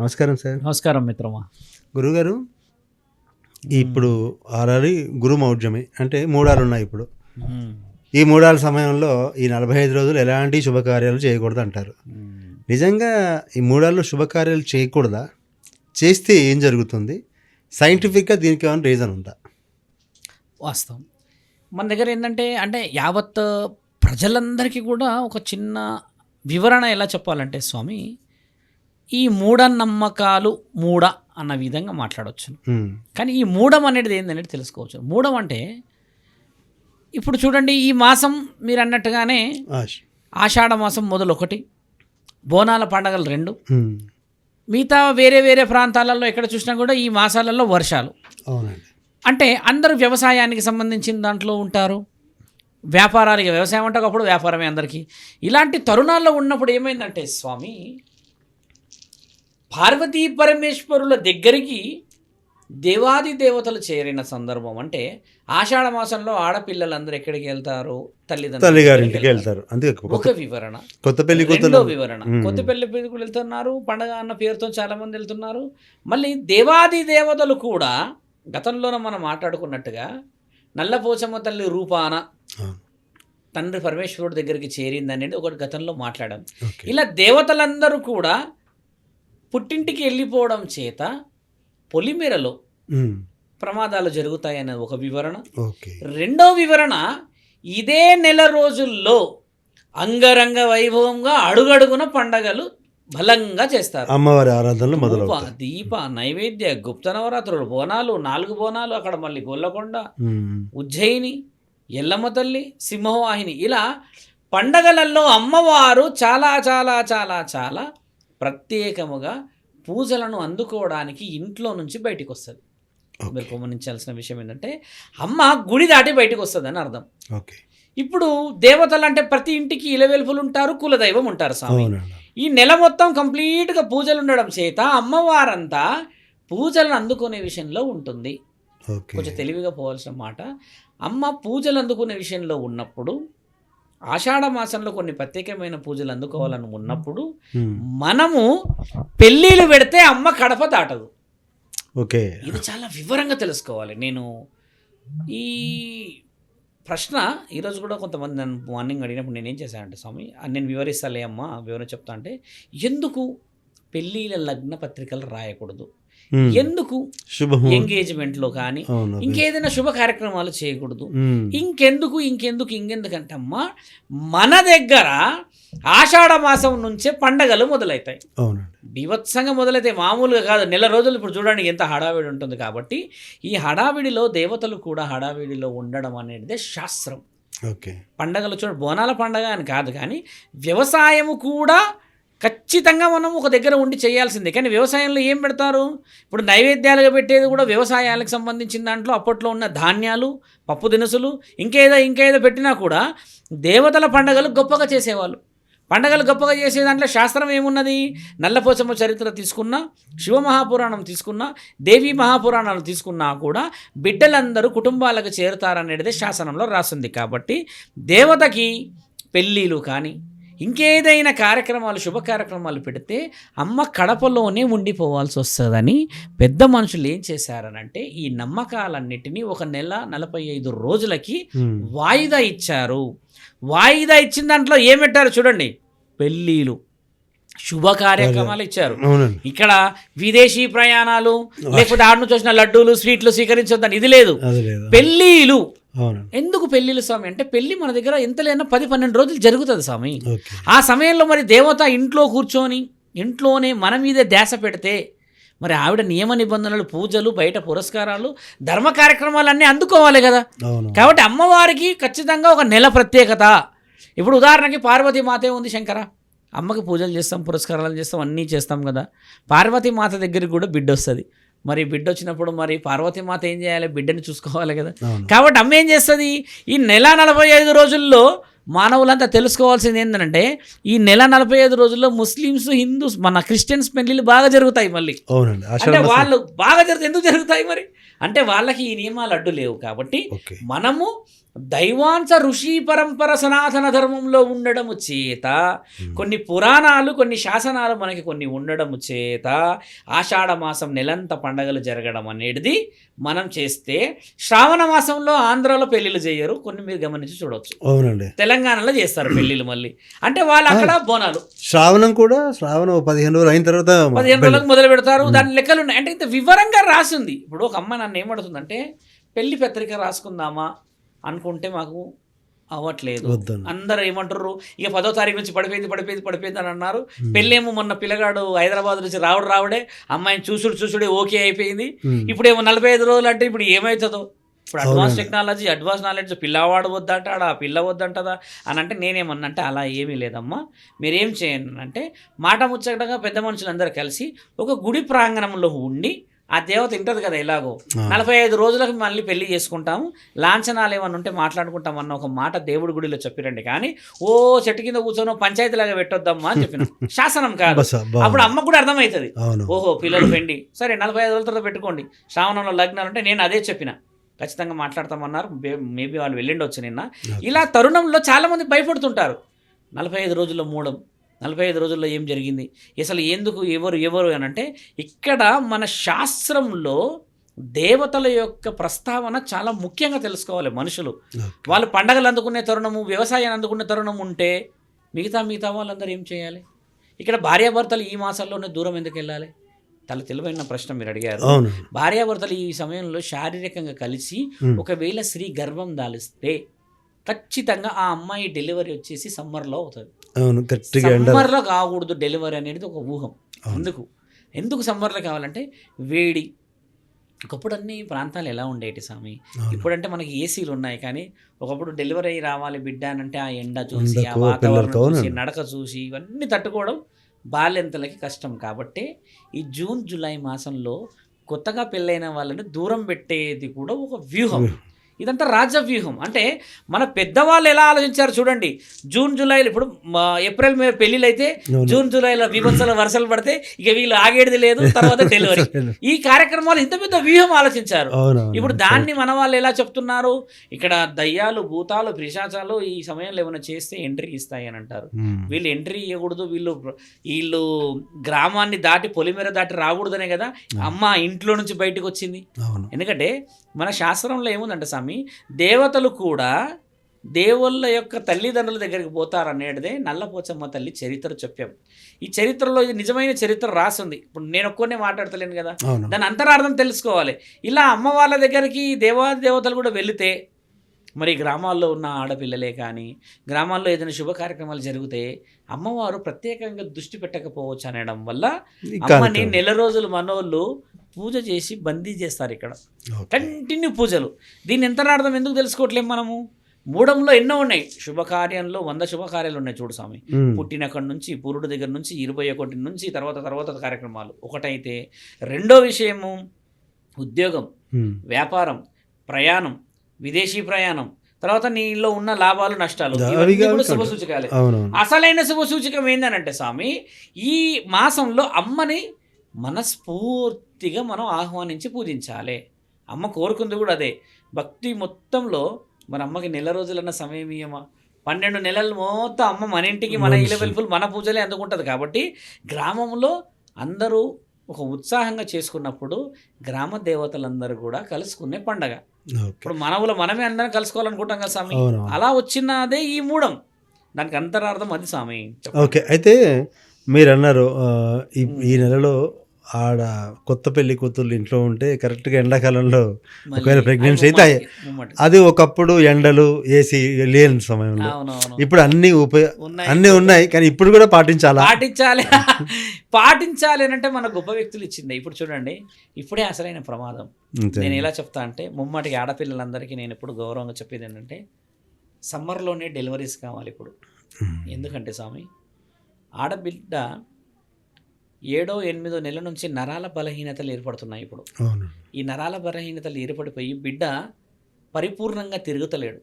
నమస్కారం సార్. నమస్కారం మిత్రమా. గురుగారు ఇప్పుడు ఆల్రెడీ గురు మౌఢ్యమి అంటే మూడాలు ఉన్నాయి ఇప్పుడు. ఈ మూడాల సమయంలో ఈ నలభై ఐదు రోజులు ఎలాంటి శుభకార్యాలు చేయకూడదు అంటారు నిజంగా ఈ మూడాల్లో శుభకార్యాలు చేయకూడదా? చేస్తే ఏం జరుగుతుంది? సైంటిఫిక్గా దీనికి ఏమైనా రీజన్ ఉందా? వాస్తవం. మన దగ్గర ఏంటంటే అంటే యావత్ ప్రజలందరికీ కూడా ఒక చిన్న వివరణ ఎలా చెప్పాలంటే స్వామి ఈ మూఢనమ్మకాలు మూఢ అన్న విధంగా మాట్లాడవచ్చు కానీ ఈ మూఢం అనేది ఏందనేది తెలుసుకోవచ్చు. మూఢం అంటే ఇప్పుడు చూడండి ఈ మాసం మీరు అన్నట్టుగానే. ఆషాఢ మాసం మొదలు ఒకటి బోనాల పండగలు రెండు. మిగతా వేరే వేరే ప్రాంతాలలో ఎక్కడ చూసినా కూడా ఈ మాసాలలో వర్షాలు. అంటే అందరూ వ్యవసాయానికి సంబంధించిన దాంట్లో ఉంటారు. వ్యాపారాలకి వ్యవసాయం అంటే ఒకప్పుడు వ్యాపారమే అందరికీ. ఇలాంటి తరుణాల్లో ఉన్నప్పుడు ఏమైందంటే స్వామి పార్వతీ పరమేశ్వరుల దగ్గరికి దేవాది దేవతలు చేరిన సందర్భం అంటే ఆషాఢ మాసంలో ఆడపిల్లలందరూ ఎక్కడికి వెళ్తారు తల్లిదండ్రుల వెళ్తారు. ఒక వివరణ కొత్త పెళ్ళి రెండో వివరణ. కొత్త పెళ్ళి పెళ్ళికి వెళ్తున్నారు పండగ అన్న పేరుతో చాలా మంది వెళ్తున్నారు మళ్ళీ దేవాది దేవతలు కూడా గతంలోనే మనం మాట్లాడుకున్నట్టుగా నల్లపోచమ్మ తల్లి రూపాన. తండ్రి పరమేశ్వరుడి దగ్గరికి చేరింది అనేది ఒకటి గతంలో మాట్లాడాం. ఇలా దేవతలందరూ కూడా పుట్టింటికి వెళ్ళిపోవడం చేత పొలిమేరలో ప్రమాదాలు జరుగుతాయనే ఒక వివరణ. రెండో వివరణ ఇదే నెల రోజుల్లో అంగరంగ వైభవంగా అడుగడుగున పండగలు బలంగా చేస్తారు. అమ్మవారి ఆరాధనలు మొదలవుతాయి. దీప నైవేద్య గుప్త నవరాత్రులు బోనాలు నాలుగు బోనాలు అక్కడ మళ్ళీ గొల్లకొండ ఉజ్జయిని ఎల్లమ్మ తల్లి సింహవాహిని ఇలా పండగలలో అమ్మవారు చాలా చాలా చాలా చాలా ప్రత్యేకముగా పూజలను అందుకోవడానికి ఇంట్లో నుంచి బయటికి వస్తుంది మీరు గమనించాల్సిన విషయం ఏంటంటే అమ్మ గుడి దాటి బయటకు వస్తుంది అని అర్థం. ఓకే. ఇప్పుడు దేవతలు అంటే ప్రతి ఇంటికి ఇలవెల్పులు ఉంటారు కులదైవం ఉంటారు స్వామి. ఈ నెల మొత్తం కంప్లీట్గా పూజలు ఉండడం చేత అమ్మవారంతా పూజలను అందుకునే విషయంలో ఉంటుంది. కొంచెం తెలివిగా పోవాల్సిన మాట. అమ్మ పూజలు అందుకునే విషయంలో ఉన్నప్పుడు ఆషాఢ మాసంలో కొన్ని ప్రత్యేకమైన పూజలు అందుకోవాలని ఉన్నప్పుడు మనము పెళ్ళిళ్ళు పెడితే అమ్మ కడప దాటదు. ఓకే. ఇది చాలా వివరంగా తెలుసుకోవాలి. నేను ఈ ప్రశ్న ఈరోజు కూడా కొంతమంది నన్ను మార్నింగ్ అడిగినప్పుడు నేనేం చేశానంటే స్వామి నేను వివరిస్తాలే అమ్మ వివరణ చెప్తా అంటే ఎందుకు పెళ్ళిళ్ళ లగ్న పత్రికలు రాయకూడదు? ఎందుకు శుభము. ఎంగేజ్మెంట్లో కానీ. ఇంకేదైనా శుభ కార్యక్రమాలు చేయకూడదు. ఉమ్, ఇంకెందుకు ఇంకెందుకు ఇంకెందుకంటే అమ్మా మన దగ్గర ఆషాఢ మాసం నుంచే పండగలు మొదలవుతాయి అవునండి. బీభత్సంగా మొదలైతే మామూలుగా కాదు. నెల రోజులు ఇప్పుడు చూడండి ఎంత హడావిడి ఉంటుంది కాబట్టి ఈ హడావిడిలో దేవతలు కూడా హడావిడిలో ఉండడం అనేది శాస్త్రం. ఓకే. పండగలు చూడ బోనాల పండగ అని కాదు కానీ వ్యవసాయము కూడా ఖచ్చితంగా మనం ఒక దగ్గర ఉండి చేయాల్సిందే. కానీ వ్యవసాయంలో ఏం పెడతారు? ఇప్పుడు నైవేద్యాలుగా పెట్టేది కూడా వ్యవసాయాలకు సంబంధించిన దాంట్లో అప్పట్లో ఉన్న ధాన్యాలు పప్పు దినుసులు ఇంకేదో ఇంకేదో పెట్టినా కూడా దేవతల పండగలు గొప్పగా చేసేవాళ్ళు. పండగలు గొప్పగా చేసే దాంట్లో శాస్త్రం ఏమున్నది? నల్లపోచమ్మ చరిత్ర తీసుకున్నా శివమహాపురాణం తీసుకున్నా దేవీ మహాపురాణాలు తీసుకున్నా కూడా బిడ్డలందరూ కుటుంబాలకు చేరుతారనేది శాసనంలో రాస్తుంది కాబట్టి దేవతకి పెళ్ళిళ్ళు కానీ ఇంకేదైనా కార్యక్రమాలు శుభ కార్యక్రమాలు పెడితే అమ్మ కడపలోనే ఉండిపోవాల్సి వస్తుందని పెద్ద మనుషులు ఏం చేశారనంటే ఈ నమ్మకాలన్నిటినీ ఒక నెల నలభై ఐదు రోజులకి వాయిదా ఇచ్చారు. వాయిదా ఇచ్చిన దాంట్లో ఏం పెట్టారు చూడండి. పెళ్ళిళ్ళు. శుభ కార్యక్రమాలు ఇచ్చారు. ఇక్కడ విదేశీ ప్రయాణాలు లేకపోతే ఆడ నుంచి వచ్చిన లడ్డూలు స్వీట్లు స్వీకరించొద్దని ఇది లేదు. పెళ్ళిళ్ళు. అవునండి. ఎందుకు పెళ్ళిళ్ళు స్వామి? అంటే పెళ్ళి మన దగ్గర ఎంత లేనా పది పన్నెండు రోజులు జరుగుతుంది స్వామి. ఆ సమయంలో మరి దేవత ఇంట్లో కూర్చొని ఇంట్లోనే మన మీద ధ్యాస పెడితే మరి ఆవిడ నియమ నిబంధనలు పూజలు బయట పురస్కారాలు ధర్మ కార్యక్రమాలన్నీ అందుకోవాలి కదా. కాబట్టి అమ్మవారికి ఖచ్చితంగా ఒక నెల ప్రత్యేకత. ఇప్పుడు ఉదాహరణకి పార్వతీ మాతే ఉంది శంకర. అమ్మకి పూజలు చేస్తాం పురస్కారాలు చేస్తాం అన్నీ చేస్తాం కదా. పార్వతీ మాత దగ్గరికి కూడా బిడ్డ వస్తుంది. మరి బిడ్డ వచ్చినప్పుడు మరి పార్వతీ మాత ఏం చేయాలి? బిడ్డని చూసుకోవాలి కదా. కాబట్టి అమ్మ ఏం చేస్తుంది? ఈ నెల నలభై ఐదు రోజుల్లో మానవులంతా తెలుసుకోవాల్సింది ఏంటంటే ఈ నెల నలభై ఐదు రోజుల్లో ముస్లిమ్స్ హిందూస్ మన క్రిస్టియన్స్ పెళ్ళిళ్ళు బాగా జరుగుతాయి మళ్ళీ. అంటే వాళ్ళు బాగా జరుగుతాయి. ఎందుకు జరుగుతాయి మరి? అంటే వాళ్ళకి ఈ నియమాలు అడ్డు లేవు కాబట్టి మనము దైవాంశ ఋషి పరంపర సనాతన ధర్మంలో ఉండడము చేత కొన్ని పురాణాలు కొన్ని శాసనాలు మనకి కొన్ని ఉండడము చేత ఆషాఢ మాసం నెలంత పండగలు జరగడం అనేది మనం చేస్తే శ్రావణ మాసంలో ఆంధ్రాలో పెళ్ళిళ్ళు చేయరు. కొన్ని మీరు గమనించి చూడవచ్చు అవునండి. తెలంగాణలో చేస్తారు పెళ్ళిళ్ళు మళ్ళీ. అంటే వాళ్ళు అక్కడ బోనాలు. శ్రావణం కూడా శ్రావణం పదిహేను రోజులు అయిన తర్వాత పదిహేను రోజులకు మొదలు పెడతారు. దాని లెక్కలు ఉన్నాయి. అంటే ఇంత వివరంగా రాసింది. ఇప్పుడు ఒక అమ్మ నన్ను ఏమడుతుందంటే పెళ్ళి పత్రిక రాసుకుందామా? అనుకుంటే మాకు అవ్వట్లేదు. అందరూ ఏమంటారు ఇక పదో తారీఖు నుంచి పడిపోయింది పడిపోయింది పడిపోయింది అని అన్నారు. పెళ్ళేమో మొన్న పిల్లగాడు హైదరాబాద్ నుంచి రావడు రావడే అమ్మాయిని చూసుడు చూసుడే ఓకే అయిపోయింది. ఉమ్. ఇప్పుడేమో నలభై ఐదు రోజులు అంటే ఇప్పుడు ఏమవుతుందో ఇప్పుడు అడ్వాన్స్. టెక్నాలజీ అడ్వాన్స్ నాలెడ్జ్ పిల్లవాడు వద్దంటాడా ఆ పిల్ల వద్దంటదా? అని అంటే నేనేమన్నా అంటే అలా ఏమీ లేదమ్మా. మీరేం చేయండి అంటే మాట ముచ్చటగా పెద్ద మనుషులందరూ కలిసి ఒక గుడి ప్రాంగణంలో ఉండి ఆ దేవత ఇంటది కదా ఎలాగో. ఆ. నలభై ఐదు రోజులకు మళ్ళీ పెళ్ళి చేసుకుంటాము లాంఛనాలు ఏమన్నా ఉంటే మాట్లాడుకుంటాం అన్న ఒక మాట దేవుడి గుడిలో చెప్పిరండి. కానీ ఓ చెట్టు కింద కూర్చొని పంచాయతీలాగా పెట్టొద్దమ్మా అని చెప్పిన. శాసనం కాదు. అప్పుడు అమ్మకు కూడా అర్థమవుతుంది. ఓహో పిల్లలు పెండి. సరే నలభై ఐదు రోజుల తర్వాత పెట్టుకోండి. శ్రావణంలో లగ్నాలు అంటే నేను అదే చెప్పిన. ఖచ్చితంగా మాట్లాడతామన్నారు. మేబీ వాళ్ళు వెళ్ళిండొచ్చు నిన్న. ఇలా తరుణంలో చాలామంది భయపడుతుంటారు. నలభై ఐదు రోజుల్లో మూడం నలభై ఐదు రోజుల్లో ఏం జరిగింది? అసలు ఎందుకు ఎవరు ఎవరు అని అంటే ఇక్కడ మన శాస్త్రంలో దేవతల యొక్క ప్రస్తావన చాలా ముఖ్యంగా తెలుసుకోవాలి మనుషులు. వాళ్ళు పండగలు అందుకునే తరుణము వ్యవసాయాన్ని అందుకునే తరుణం ఉంటే మిగతా మిగతా వాళ్ళందరూ ఏం చేయాలి? ఇక్కడ భార్యాభర్తలు ఈ మాసాల్లోనే దూరం ఎందుకు వెళ్ళాలి? తల తెలివైన ప్రశ్న మీరు అడిగారు. భార్యాభర్తలు ఈ సమయంలో శారీరకంగా కలిసి. ఒకవేళ స్త్రీ గర్భం దాలిస్తే ఖచ్చితంగా ఆ అమ్మాయి డెలివరీ వచ్చేసి సమ్మర్లో అవుతుంది. అవును సమ్మర్లో కాకూడదు డెలివరీ అనేది ఒక ఊహం. ఎందుకు? ఎందుకు సమ్మర్లో కావాలంటే వేడి. ఒకప్పుడు అన్ని ప్రాంతాలు ఎలా ఉండేటి స్వామి. ఇప్పుడంటే మనకి ఏసీలు ఉన్నాయి కానీ ఒకప్పుడు డెలివరీ అయ్యి రావాలి బిడ్డ అని అంటే ఆ ఎండ చూసి ఆ వాతావరణం చూసి. నడక చూసి ఇవన్నీ తట్టుకోవడం బాల్యంతలకి కష్టం. కాబట్టి ఈ జూన్ జూలై మాసంలో కొత్తగా పెళ్ళైన వాళ్ళని దూరం పెట్టేది కూడా ఒక వ్యూహం. ఇదంతా రాజ్య వ్యూహం అంటే మన పెద్దవాళ్ళు ఎలా ఆలోచించారు చూడండి. జూన్ జూలైలో ఇప్పుడు ఏప్రిల్ మే పెళ్ళిళ్ళు అయితే. జూన్ జూలైలో విభత్సల వర్షాలు పడితే ఇక వీళ్ళు ఆగేది లేదు తర్వాత డెలివరీ ఈ కార్యక్రమాలు ఇంత పెద్ద వ్యూహం ఆలోచించారు. ఇప్పుడు దాన్ని మన వాళ్ళు ఎలా చెప్తున్నారు? ఇక్కడ దయ్యాలు భూతాలు పిశాచాలు ఈ సమయంలో ఏమైనా చేస్తే ఎంట్రీ ఇస్తాయి అని అంటారు. వీళ్ళు ఎంట్రీ ఇవ్వకూడదు. వీళ్ళు వీళ్ళు గ్రామాన్ని దాటి పొలిమేర దాటి రాకూడదనే కదా. అమ్మ ఇంట్లో నుంచి బయటకు వచ్చింది. ఎందుకంటే మన శాస్త్రంలో ఏముందంటే స్వామి దేవతలు కూడా దేవుళ్ళ యొక్క తల్లిదండ్రుల దగ్గరికి పోతారు అనేటిదే నల్లపోచమ్మ తల్లి చరిత్ర చెప్పాం. ఈ చరిత్రలో ఇది నిజమైన చరిత్ర రాసింది. ఇప్పుడు నేను ఒక్కనే మాట్లాడతలేను కదా. దాని అంతరార్థం తెలుసుకోవాలి. ఇలా అమ్మ వాళ్ళ దగ్గరికి దేవాది దేవతలు కూడా వెళితే మరి గ్రామాల్లో ఉన్న ఆడపిల్లలే కానీ గ్రామాల్లో ఏదైనా శుభ కార్యక్రమాలు జరిగితే అమ్మవారు ప్రత్యేకంగా దృష్టి పెట్టకపోవచ్చు అనడం వల్ల అమ్మని నెల రోజులు మనోళ్ళు పూజ చేసి బందీ చేస్తారు ఇక్కడ. కంటిన్యూ పూజలు. దీని ఎంత అర్థం ఎందుకు తెలుసుకోవట్లేం మనము? మూడంలో ఎన్నో ఉన్నాయి. శుభకార్యంలో వంద శుభకార్యాలు ఉన్నాయి చూడు స్వామి. పుట్టినక్కడి నుంచి పురుడు దగ్గర నుంచి ఇరవై ఒకటి నుంచి తర్వాత తర్వాత కార్యక్రమాలు. ఒకటైతే రెండో విషయము ఉద్యోగం. వ్యాపారం ప్రయాణం విదేశీ ప్రయాణం. తర్వాత నీలో ఉన్న లాభాలు నష్టాలు. కూడా. శుభ సూచకాలే అసలైన శుభ సూచకం ఏంటనంటే స్వామి ఈ మాసంలో అమ్మని మనస్ఫూర్తిగా మనం ఆహ్వానించి పూజించాలి. అమ్మ కోరుకుంది కూడా అదే. భక్తి మొత్తంలో మన అమ్మకి నెల రోజులన్న సమయం ఇయ్యమా? పన్నెండు నెలలు మొత్తం అమ్మ మన ఇంటికి మన. ఇళ్ళ వెలుపులు మన పూజలే అందుకుంటుంది కాబట్టి గ్రామంలో అందరూ ఒక ఉత్సాహంగా చేసుకున్నప్పుడు గ్రామ దేవతలందరూ కూడా కలుసుకునే పండగ. ఇప్పుడు మనవులు మనమే అందరం కలుసుకోవాలనుకుంటాం కదా స్వామి. అలా వచ్చినదే ఈ మూడం. దానికి అంతరార్థం అది స్వామి. ఓకే అయితే మీరు అన్నారు ఈ నెలలో ఆడ కొత్త పెళ్ళి కూతుర్లు ఇంట్లో ఉంటే కరెక్ట్గా ఎండాకాలంలో ఒకవేళ అది అయితే. అది ఒకప్పుడు ఎండలు ఏసీ లేని సమయంలో ఇప్పుడు అన్ని ఉపయోగ. అన్నీ ఉన్నాయి కానీ ఇప్పుడు కూడా పాటించాలా పాటించాలి పాటించాలి అంటే మన గొప్ప వ్యక్తులు ఇచ్చింది ఇప్పుడు చూడండి ఇప్పుడే అసలైన ప్రమాదం. నేను ఎలా చెప్తా అంటే ముమ్మాటికి ఆడపిల్లలందరికీ నేను ఎప్పుడు గౌరవంగా చెప్పేది ఏంటంటే సమ్మర్లోనే డెలివరీస్ కావాలి ఇప్పుడు. ఎందుకంటే స్వామి ఆడబిడ్డ ఏడో ఎనిమిదో నెల నుంచి నరాల బలహీనతలు ఏర్పడుతున్నాయి ఇప్పుడు. ఈ నరాల బలహీనతలు ఏర్పడిపోయి బిడ్డ పరిపూర్ణంగా తిరుగుతలేడు.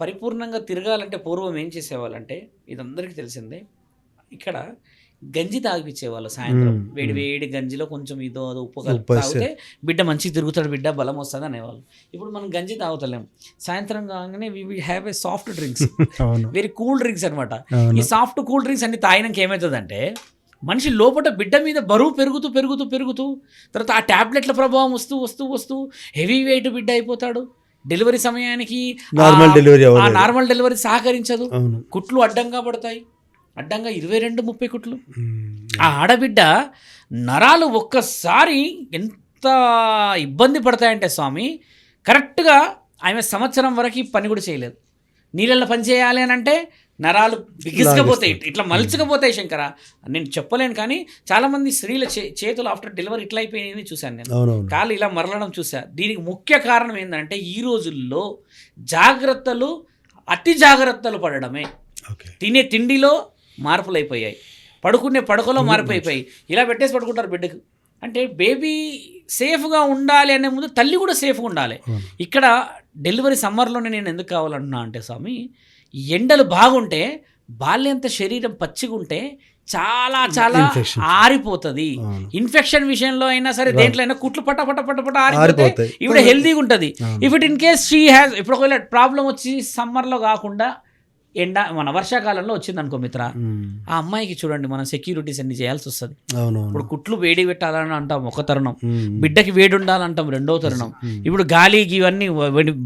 పరిపూర్ణంగా తిరగాలంటే పూర్వం ఏం చేసేవాళ్ళంటే ఇదందరికీ తెలిసిందే ఇక్కడ గంజి తాగిపించేవాళ్ళు సాయంత్రం. వేడి వేడి గంజిలో కొంచెం ఇదో అదో ఉప్పు కలిపి. తాగితే బిడ్డ మంచిగా తిరుగుతాడు బిడ్డ బలం వస్తుంది అనేవాళ్ళు. ఇప్పుడు మనం గంజి తాగుతలేం. సాయంత్రం కాగానే we we have a soft drinks. Very cool drinks అనమాట ఈ సాఫ్ట్ కూల్ డ్రింక్స్ అన్ని తాగినాక ఏమవుతుందంటే మనిషి లోపల బిడ్డ మీద బరువు పెరుగుతూ పెరుగుతూ పెరుగుతూ తర్వాత ఆ టాబ్లెట్ల ప్రభావం వస్తూ వస్తూ వస్తూ హెవీ వెయిట్ బిడ్డ అయిపోతాడు. డెలివరీ సమయానికి నార్మల్ డెలివరీ ఆ నార్మల్ డెలివరీ సహకరించదు. కుట్లు అడ్డంగా పడతాయి. అడ్డంగా ఇరవై రెండు ముప్పై కుట్లు. ఆ ఆడబిడ్డ నరాలు ఒక్కసారి ఎంత ఇబ్బంది పడతాయంటే స్వామి కరెక్ట్గా ఆమె సంవత్సరం వరకు పని కూడా చేయలేదు. నీళ్ళల్లో పని చేయాలి అని అంటే నరాలు బిగిసుకపోతాయి. ఇట్లా మలుచుకపోతాయి శంకర. నేను చెప్పలేను కానీ చాలామంది స్త్రీల చేతులు ఆఫ్టర్ డెలివరీ ఇట్లా అయిపోయింది చూశాను నేను. కాళ్ళు ఇలా మరలడం చూసా దీనికి ముఖ్య కారణం ఏంటంటే ఈ రోజుల్లో జాగ్రత్తలు అతి జాగ్రత్తలు పడడమే. తినే తిండిలో మార్పులు అయిపోయాయి. పడుకునే పడకలో మార్పు అయిపోయి ఇలా పెట్టేసి పడుకుంటారు బిడ్డకు. అంటే బేబీ సేఫ్గా ఉండాలి అనే ముందు తల్లి కూడా సేఫ్గా ఉండాలి. ఇక్కడ డెలివరీ సమ్మర్లోనే నేను ఎందుకు కావాలంటున్నా అంటే స్వామి ఎండలు బాగుంటే బాల్యంత శరీరం పచ్చిగా ఉంటే చాలా చాలా. ఆరిపోతుంది. ఇన్ఫెక్షన్ విషయంలో అయినా సరే దేంట్లో అయినా కుట్లు పట్ట పట్ట పట్ట పట్ట ఆరిపోతే ఆరిపోతాయి. ఇవిడ హెల్తీగా ఉంటుంది. If it in case she has ఇప్పుడు ఒకవేళ ప్రాబ్లం వచ్చి సమ్మర్లో కాకుండా ఎండ మన వర్షాకాలంలో వచ్చింది అనుకో మిత్ర. ఆ అమ్మాయికి చూడండి మనం సెక్యూరిటీస్ అన్ని చేయాల్సి వస్తుంది. ఇప్పుడు కుట్లు వేడి పెట్టాలని అంటాం ఒక తరుణం. బిడ్డకి వేడి ఉండాలంటాం రెండో తరుణం. ఇప్పుడు గాలి ఇవన్నీ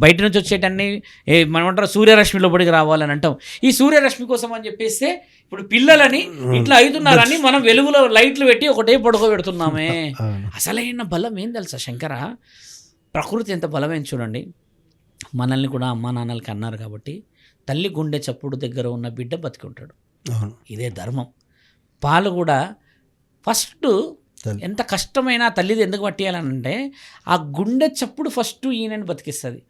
బయట నుంచి వచ్చేటన్ని మనం అంటారు సూర్యరశ్మి లోపలికి రావాలని అంటాం. ఈ సూర్యరశ్మి కోసం అని చెప్పేస్తే ఇప్పుడు పిల్లలని ఇట్లా అవుతున్నారని మనం వెలుగులో లైట్లు పెట్టి ఒకటే పడుకోబెడుతున్నామే. అసలైన బలం ఏం తెలుసా శంకర? ప్రకృతి ఎంత బలమైన చూడండి. మనల్ని కూడా అమ్మా నాన్నలకి అన్నారు కాబట్టి తల్లి గుండె చప్పుడు దగ్గర ఉన్న బిడ్డ బతికుంటాడు. ఇదే ధర్మం. పాలు కూడా ఫస్ట్. ఎంత కష్టమైనా తల్లిది ఎందుకు పట్టేయాలనంటే ఆ గుండె చప్పుడు ఫస్ట్ ఈయనని బతికిస్తుంది.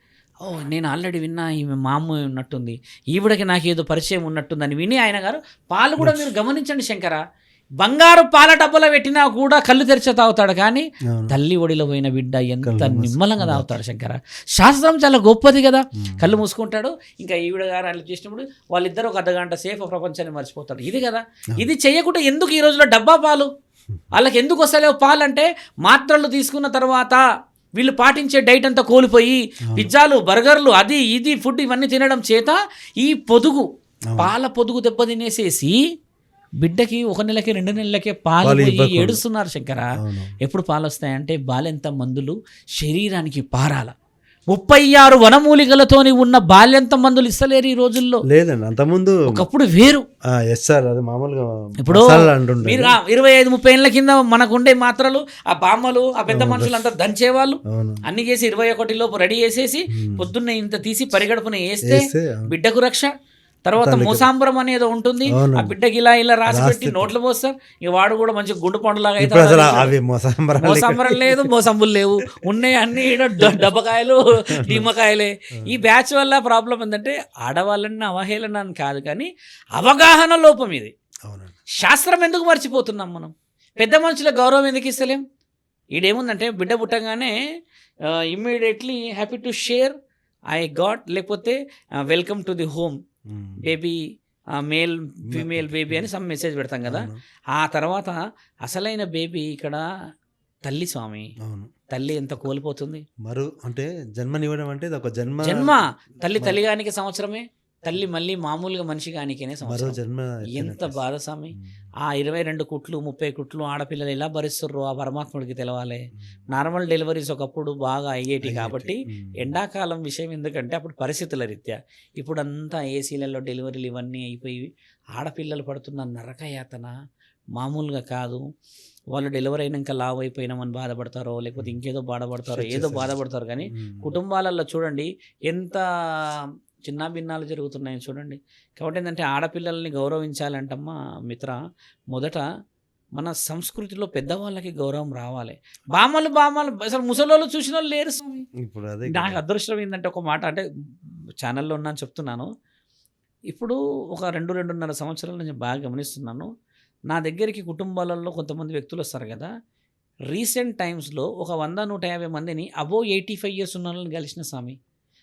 ఓ నేను ఆల్రెడీ విన్నా ఈమె మా అమ్మ ఉన్నట్టుంది ఈవిడకి నాకు ఏదో పరిచయం ఉన్నట్టుందని విని ఆయన గారు పాలు కూడా మీరు గమనించండి శంకర. బంగారు పాల డబ్బలో పెట్టినా కూడా కళ్ళు తెరిచి తాగుతాడు కానీ తల్లి ఒడిలో పోయిన బిడ్డ ఎంత నిమ్మలంగా తాగుతాడు శంకర. శాస్త్రం చాలా గొప్పది కదా. కళ్ళు మూసుకుంటాడు. ఇంకా ఈవిడ గారు అట్లా చేసినప్పుడు వాళ్ళిద్దరు ఒక అర్ధగంట సేఫ్ ప్రపంచాన్ని మర్చిపోతారు. ఇది కదా. ఇది చేయకుండా ఎందుకు ఈ రోజులో డబ్బా పాలు? వాళ్ళకి ఎందుకు వస్తలేవు పాలు అంటే మాత్రలు తీసుకున్న తర్వాత వీళ్ళు పాటించే డైట్ అంతా కోల్పోయి పిజ్జాలు బర్గర్లు అది ఇది ఫుడ్ ఇవన్నీ తినడం చేత ఈ పొదుగు. పాల పొదుగు దెబ్బ తినేసేసి బిడ్డకి ఒక నెలకి రెండు నెలలకే పాలు పోయి. ఏడుస్తున్నారు శంకర. ఎప్పుడు పాలు వస్తాయంటే బాలెంత మందులు శరీరానికి పారాల. ముప్పై ఆరు వనమూలికలతోని ఉన్న బాల్యంత మందులు ఇస్తలేరు ఈ రోజుల్లో. లేదండి అంతకుముందు ఒకప్పుడు వేరు. అది మామూలుగా ఇప్పుడు మీరు ఇరవై ఐదు ముప్పై ఏళ్ళ కింద మనకుండే మాత్రలు ఆ బామ్మలు ఆ పెద్ద మనుషులు అంతా దంచేవాళ్ళు. అన్ని చేసి ఇరవై ఒకటి లోపు రెడీ చేసేసి. పొద్దున్న ఇంత తీసి పరిగడుపున వేస్తే. బిడ్డకు రక్ష. తర్వాత. మూసాంబరం అనేది ఉంటుంది. ఆ బిడ్డకి ఇలా ఇలా రాసి పెట్టి నోట్లు పోస్తారు. ఇక వాడు కూడా మంచి గుండు పండులాగా మోసంబరాలు మోసంబరం లేదు మోసంబులు లేవు. ఉన్నాయి అన్ని డబ్బకాయలు నిమ్మకాయలే. ఈ బ్యాచ్ వల్ల ప్రాబ్లం ఏంటంటే ఆడవాళ్ళని అవహేళన అని కాదు కానీ అవగాహన లోపం ఇది. శాస్త్రం ఎందుకు మర్చిపోతున్నాం మనం? పెద్ద మనుషుల గౌరవం ఎందుకు ఇస్తలేం? ఈడేముందంటే బిడ్డ పుట్టగానే immediately happy to share I got లేకపోతే welcome to the home. Baby male female baby అని సమ్ మెసేజ్ పెడతాం కదా. ఆ తర్వాత అసలైన బేబీ ఇక్కడ తల్లి స్వామి. అవును. తల్లి ఎంత కోల్పోతుంది? మరు అంటే జన్మనివ్వడం అంటే ఒక జన్మ జన్మ. తల్లి తల్లిగానికి సంవత్సరమే. తల్లి మళ్ళీ మామూలుగా మరో సంవత్సరం జన్మ ఎంత. బాధ స్వామి. ఆ ఇరవై రెండు కుట్లు ముప్పై కుట్లు ఆడపిల్లలు ఎలా భరిస్తుర్రో ఆ పరమాత్ముడికి తెలవాలి. నార్మల్ డెలివరీస్ ఒకప్పుడు బాగా అయ్యేటి కాబట్టి. ఎండాకాలం విషయం ఎందుకంటే అప్పుడు పరిస్థితుల రీత్యా ఇప్పుడు అంతా ఏసీలలో డెలివరీలు ఇవన్నీ అయిపోయి ఆడపిల్లలు పడుతున్న నరకయాతన మామూలుగా కాదు వాళ్ళు డెలివరీ అయినాక లావ్ అయిపోయినామని బాధపడతారో లేకపోతే ఇంకేదో బాధపడతారో ఏదో. బాధపడతారు కానీ. కుటుంబాలలో చూడండి ఎంత చిన్న భిన్నాలు జరుగుతున్నాయో చూడండి. కాబట్టి ఏంటంటే ఆడపిల్లల్ని గౌరవించాలంటమ్మా మిత్ర. మొదట మన సంస్కృతిలో పెద్దవాళ్ళకి గౌరవం రావాలి. బామ్మలు బామ్మలు అసలు ముసలోళ్ళు చూసిన వాళ్ళు లేరు స్వామి. ఇప్పుడు అదే నాకు. అదృష్టం ఏంటంటే ఒక మాట అంటే ఛానల్లో ఉన్నాను చెప్తున్నాను. ఇప్పుడు ఒక రెండు రెండున్నర సంవత్సరాల నుంచి బాగా గమనిస్తున్నాను. నా దగ్గరికి కుటుంబాలలో కొంతమంది వ్యక్తులు వస్తారు కదా. రీసెంట్ టైమ్స్లో ఒక వంద నూట యాభై మందిని అబో ఎయిటీ ఫైవ్ ఇయర్స్ ఉన్న వాళ్ళని కలిసిన స్వామి.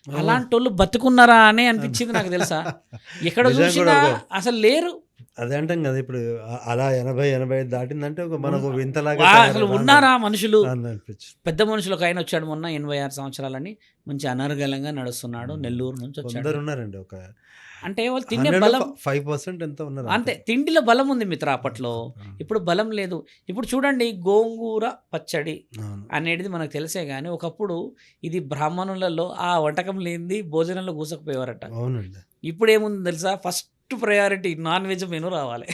అలాంటి వాళ్ళు బతుకున్నారా అనే అనిపించింది నాకు తెలుసా. ఎక్కడ చూసినా అసలు లేరు. అదే అంటాం కదా ఇప్పుడు అలా ఎనభై ఎనభై ఐదు దాటిందంటే ఒక మనకు వింతలాగా అసలు ఉన్నారా మనుషులు? పెద్ద మనుషులు ఒక ఆయన వచ్చాడు మొన్న ఎనభై ఆరు సంవత్సరాలని మంచి అనర్గళంగా నడుస్తున్నాడు నెల్లూరు నుంచి వచ్చాడు. ఉన్నారండి ఒక అంటే వాళ్ళు తినే బలం ఫైవ్ పర్సెంట్ ఎంత ఉన్నారు అంతే తిండిలో బలం ఉంది మిత్ర అప్పట్లో. ఇప్పుడు బలం లేదు. ఇప్పుడు చూడండి గోంగూర పచ్చడి అనేది మనకు తెలిసే కానీ ఒకప్పుడు ఇది బ్రాహ్మణులలో ఆ వంటకం లేనిది భోజనంలో కూసకపోయేవారట. అవునండి. ఇప్పుడు ఏముంది తెలుసా? First priority non veg menu రావాలి.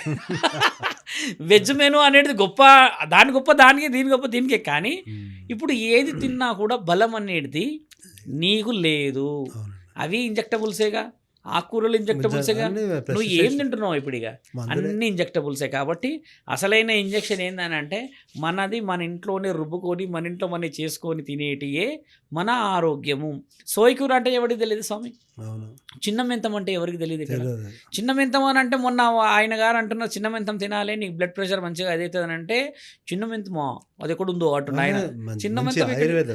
వెజ్ మెనూ అనేది గొప్ప దాని గొప్ప దానికి దీని గొప్ప దీనికే. కానీ ఉమ్. ఇప్పుడు ఏది తిన్నా కూడా బలం అనేది నీకు లేదు. అవి ఇంజెక్టబుల్సేగా ఆకుకూరలు ఇంజెక్టబుల్సేగా నువ్వు ఏం తింటున్నావు ఇప్పుడు ఇక. అన్ని ఇంజెక్టబుల్సే కాబట్టి అసలైన ఇంజెక్షన్ ఏందనంటే మనది మన ఇంట్లోనే రుబ్బుకొని మన ఇంట్లో మనం చేసుకొని తినేటియే మన ఆరోగ్యము. సోయికూర అంటే ఎవరికి తెలియదు స్వామి? చిన్న మెంతం అంటే ఎవరికి తెలియదు చిన్న మెంతం అని అంటే మొన్న ఆయన గారు అంటున్నారు చిన్న మెంతం తినాలి నీకు బ్లడ్ ప్రెషర్ మంచిగా అదవుతుంది అని అంటే చిన్న మెంతమా? అది ఎక్కడ ఉందో అంటున్నా ఆయన. చిన్న మెంతం ఆయుర్వేద.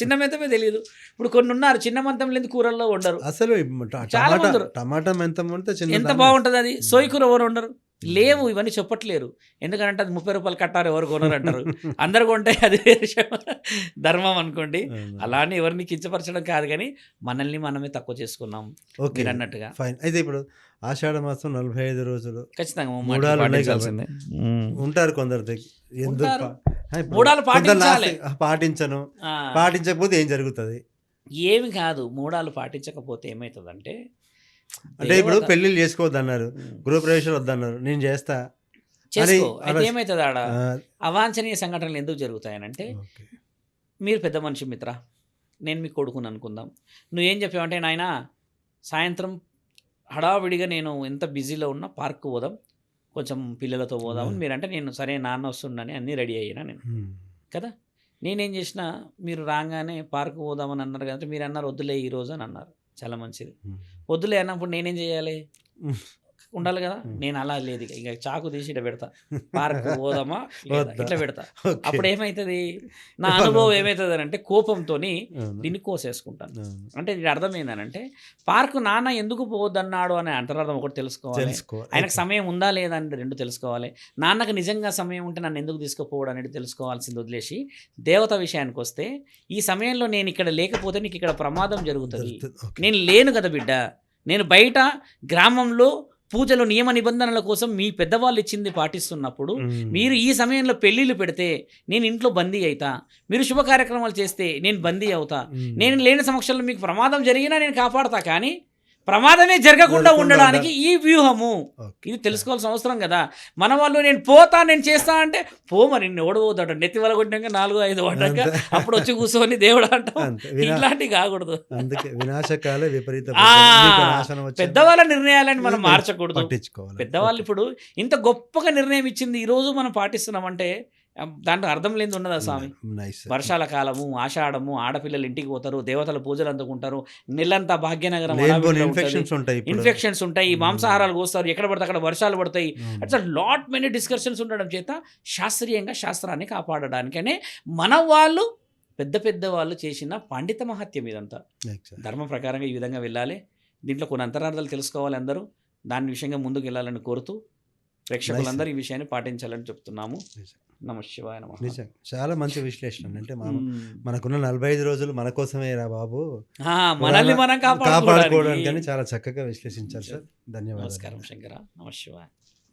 చిన్న మెంతమే తెలియదు. ఇప్పుడు కొన్ని ఉన్నారు చిన్న మెంతం లేని కూరల్లో ఉండరు అసలు చాలా టమాటా టమాటా ఎంత బాగుంటుంది అది? సోయి కూర ఎవరు ఉండరు లేవు ఇవన్నీ చెప్పట్లేరు. ఎందుకంటే అది ముప్పై రూపాయలు కట్టారు ఎవరు కొనరు అంటారు అందరు కొంటే అది. ధర్మం అనుకోండి. అలానే ఎవరిని కించపరచడం కాదు కానీ మనల్ని మనమే తక్కువ చేసుకున్నాం ఓకే. అన్నట్టుగా ఫైన్. అయితే ఇప్పుడు ఆషాఢ మాసం నలభై ఐదు రోజులు ఖచ్చితంగా. ఉంటారు కొందరు ఎందుకు మూడాలు పాటించాలి. పాటించను. పాటించకపోతే ఏం జరుగుతుంది? ఏమి కాదు మూడాలు పాటించకపోతే ఏమవుతుందంటే అంటే ఇప్పుడు పెళ్ళిళ్ళు చేసుకోవద్దు అన్నారు ఉమ్. గృహప్రవేశాలు వద్దన్నారు నేను చేస్తా చేసుకో అయితే ఏమవుతుంది ఆడ అవాంఛనీయ సంఘటనలు ఎందుకు జరుగుతాయనంటే. మీరు పెద్ద మనిషి మిత్ర నేను మీ కొడుకుని అనుకుందాం నువ్వేం చెప్పావంటే నాయన సాయంత్రం హడావిడిగా నేను ఎంత బిజీలో ఉన్నా పార్క్ పోదాం కొంచెం పిల్లలతో పోదాం Hmm. మీరంటే నేను సరే నాన్న వస్తుండని అన్నీ రెడీ అయ్యినా నేను. కదా నేనేం చేసిన మీరు రాగానే పార్క్ పోదామని అన్నారు కదా మీరు అన్నారు వద్దులే ఈ రోజు అని అన్నారు చాలా మంచిది. వద్దులే అన్నప్పుడు నేనేం చేయాలి? ఉండాలి కదా. నేను అలా లేదు ఇక. ఇక చాకు తీసి ఇట్లా పెడతా పార్క్ పోదామా. ఇట్లా పెడతా. అప్పుడు ఏమవుతుంది నా అనుభవం ఏమవుతుంది అని అంటే కోపంతో. దీన్ని కోసేసుకుంటాను. అంటే దీని అర్థం ఏంటంటే పార్కు నాన్న ఎందుకు పోవద్దన్నాడు అనే అంతరార్థం ఒకటి తెలుసుకోవాలి తెలుసుకో ఆయనకు సమయం ఉందా లేదా అనేది రెండు తెలుసుకోవాలి నాన్నకు నిజంగా సమయం ఉంటే నన్ను ఎందుకు తీసుకుపోవడం అనేది తెలుసుకోవాల్సింది వదిలేసి దేవత విషయానికి వస్తే ఈ సమయంలో నేను ఇక్కడ లేకపోతే నీకు ఇక్కడ ప్రమాదం జరుగుతుంది. నేను లేను కదా బిడ్డ నేను బయట గ్రామంలో పూజలు నియమ నిబంధనల కోసం మీ పెద్దవాళ్ళు ఇచ్చింది పాటిస్తున్నప్పుడు. మీరు ఈ సమయంలో పెళ్ళిళ్ళు పెడితే నేను ఇంట్లో బందీ అవుతా మీరు శుభ కార్యక్రమాలు చేస్తే నేను బందీ అవుతా. నేను లేని సమక్షంలో మీకు ప్రమాదం జరిగినా నేను కాపాడతా కానీ ప్రమాదమే జరగకుండా ఉండడానికి ఈ వ్యూహము. ఇది తెలుసుకోవాల్సిన అవసరం కదా. మన వాళ్ళు నేను పోతా నేను చేస్తా అంటే పో మరి నిన్ను ఓడబోతాడు నెత్తి వల కొట్టాక నాలుగు ఐదు పడ్డాక. అప్పుడు వచ్చి కూర్చొని దేవుడు అంటాం. ఇట్లాంటివి కాకూడదు. అందుకే వినాశకాలే విపరీత. పెద్దవాళ్ళ నిర్ణయాలని మనం మార్చకూడదు. పెద్దవాళ్ళు ఇప్పుడు ఇంత గొప్పగా నిర్ణయం ఇచ్చింది ఈ రోజు మనం పాటిస్తున్నామంటే ఆ, దాంట్లో అర్థం లేని ఉండదా స్వామి వర్షాల కాలము ఆషాఢము ఆడపిల్లలు ఇంటికి పోతారు దేవతల పూజలు అందుకుంటారు నెల్లంతా భాగ్యనగరం. ఇన్ఫెక్షన్స్ ఉంటాయి. మాంసాహారాలు కోస్తారు ఎక్కడ పడితే అక్కడ వర్షాలు పడతాయి. అట్లా లాట్ మెనీ డిస్కషన్స్ ఉండడం చేత శాస్త్రీయంగా శాస్త్రాన్ని కాపాడడానికనే మన వాళ్ళు పెద్ద పెద్ద వాళ్ళు చేసిన పండిత మహత్యం ఇదంతా. ధర్మ ప్రకారంగా ఈ విధంగా వెళ్ళాలి దీంట్లో కొన్ని అంతరార్థాలు తెలుసుకోవాలి అందరూ దాని విషయంగా ముందుకు వెళ్ళాలని కోరుతూ ప్రేక్షకులందరూ ఈ విషయాన్ని పాటించాలని చెప్తున్నాము. నమ శివాయ నమ. నిజం చాలా మంచి విశ్లేషణ అంటే మనం మనకున్న నలభై ఐదు రోజులు మన కోసమే రా బాబు. మనల్ని మనం కాపాడుకోవడానికి. కాపాడుకోవడానికి చాలా చక్కగా విశ్లేషించారు సార్. ధన్యవాదాలు. నమస్కారం శంకర. నమ శివాయ.